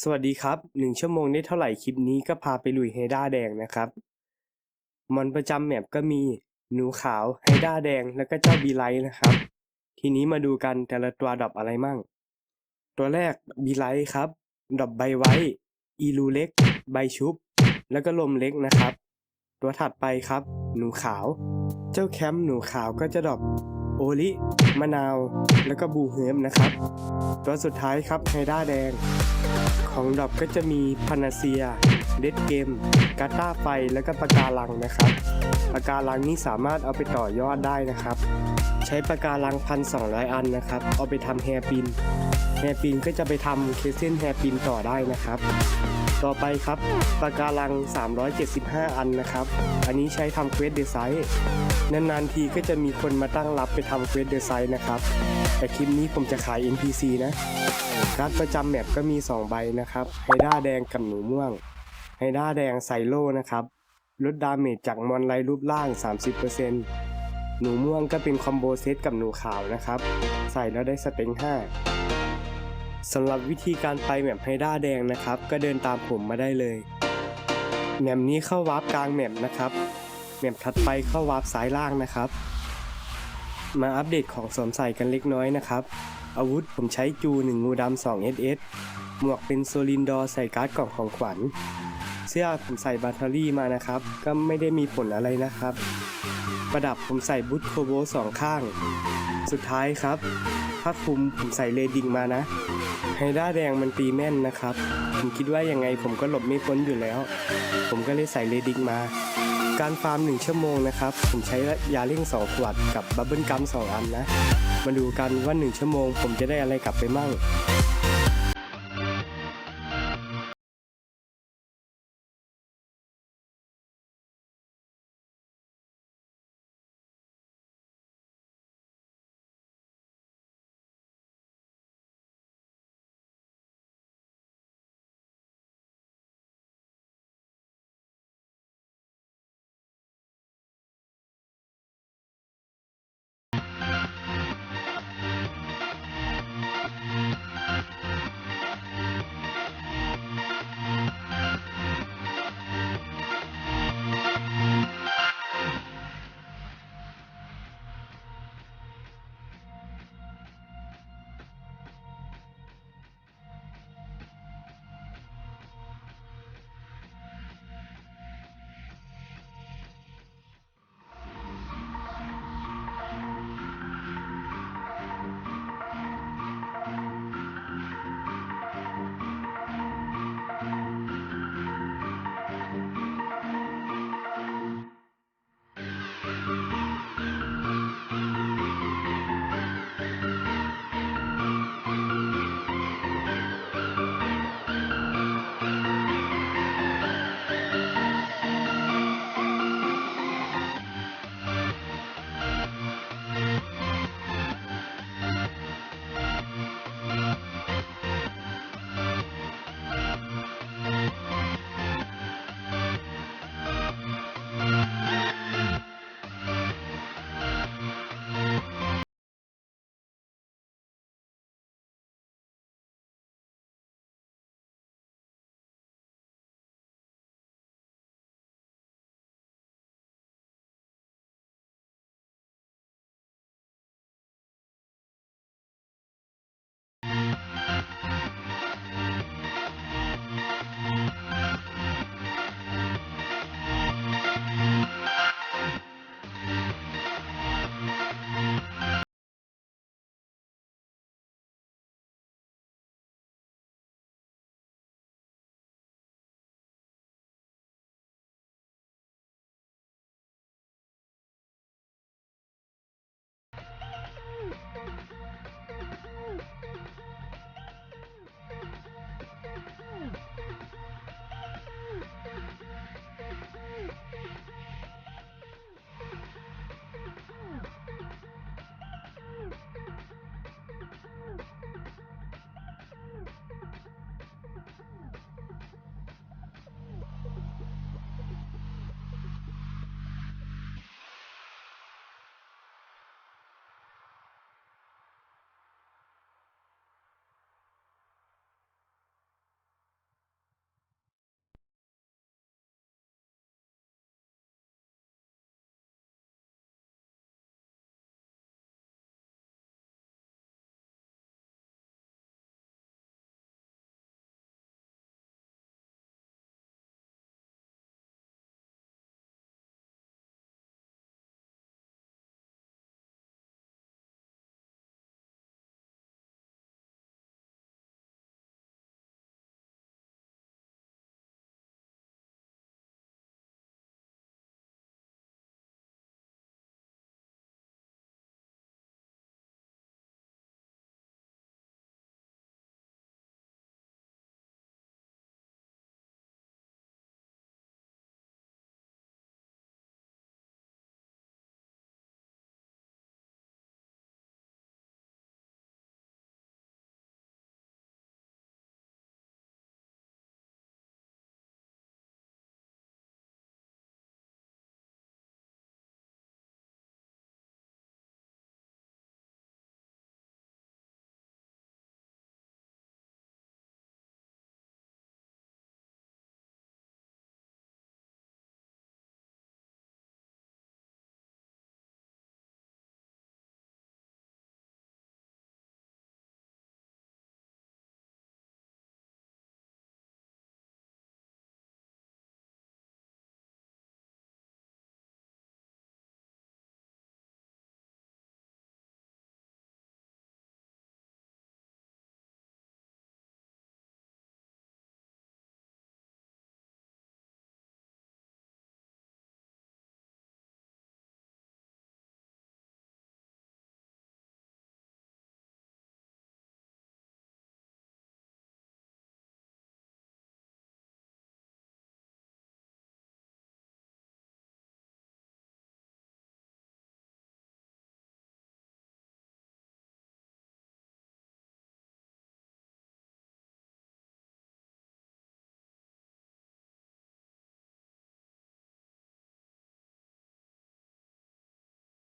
สวัสดีครับ 1 ชั่วโมงได้เท่าไหร่คลิปนี้ก็พาไปลุยไฮด้าแดงนะครับ มอนประจำแมปก็มีหนูขาวไฮด้าแดงแล้วก็เจ้าบีไลท์นะครับ ทีนี้มาดูกันแต่ละตัวดรอปอะไรมั่ง ตัวแรกบีไลท์ครับดรอปใบไว้ อีลูเล็ก ใบชุบ แล้วก็ลมเล็กนะครับ ตัวถัดไปครับ หนูขาว เจ้าแคมป์หนูขาวก็จะดรอป โอลิมะนาว แล้วก็บูเฮิร์มนะครับตัวสุดท้ายครับไฮด้าแดง ของดอกก็จะมีพานาเซีย เดดเกมกาตาไฟแล้วก็ปะการังนะครับปะการังนี่สามารถเอาไปต่อยอดได้นะครับ ช้ปะการังพันสองอันนะครับ เอาไปทำแฮร์ปิน แฮร์ปินก็จะไปทำเคสเซนแฮร์ปินต่อได้นะครับ ต่อไปครับปะการัง 375 อันนะครับ อันนี้ใช้ทำเควสเดไซน์นานๆทีก็จะมีคนมาตั้งรับไปทำเควสเดไซน์นะครับ แต่คลิปนี้ผมจะขาย NPC นะการ์ดประจำแมปก็มี 2 ใบนะครับ ไฮด้าแดงกับหนูม่วง ไฮด้าแดงใส่โล่นะครับ ลดดาเมจจากมอนไรรูปร่าง 30% หนูม่วงก็เป็นคอมโบเซตกับหนูขาวนะครับ ใส่แล้วได้สเต็ง5สำหรับวิธีการไปแมปไฮด้าแดงนะครับ ก็เดินตามผมมาได้เลยแมปนี้เข้าวาร์ปกลางแมปนะครับแมปถัดไปเข้าวาร์ปซ้ายล่างนะครับ มาอัปเดตของสวมใส่กันเล็กน้อยนะครับ อาวุธผมใช้จู1งูดำ2 SS หมวกเป็นโซลินดอร์ใส่การ์ดกล่องของขวัญ เสื้อผมใส่บัตเทอรี่มานะครับ ก็ไม่ได้มีผลอะไรนะครับ ประดับผมใส่บุตโคโบสองข้าง สุดท้ายครับผ้าคลุมผมใส่เลดิงมานะไฮด้าแดงมันตีแม่นนะครับ ผมคิดว่ายังไงผมก็หลบไม่พ้นอยู่แล้ว ผมก็เลยใส่เลดิงมา การฟาร์ม 1 ชั่วโมงนะครับ ผมใช้ยาเร่ง 2 ขวดกับบับเบิลกัม2อันนะ มาดูกันว่า 1 ชั่วโมง ผมจะได้อะไรกลับไปมั่ง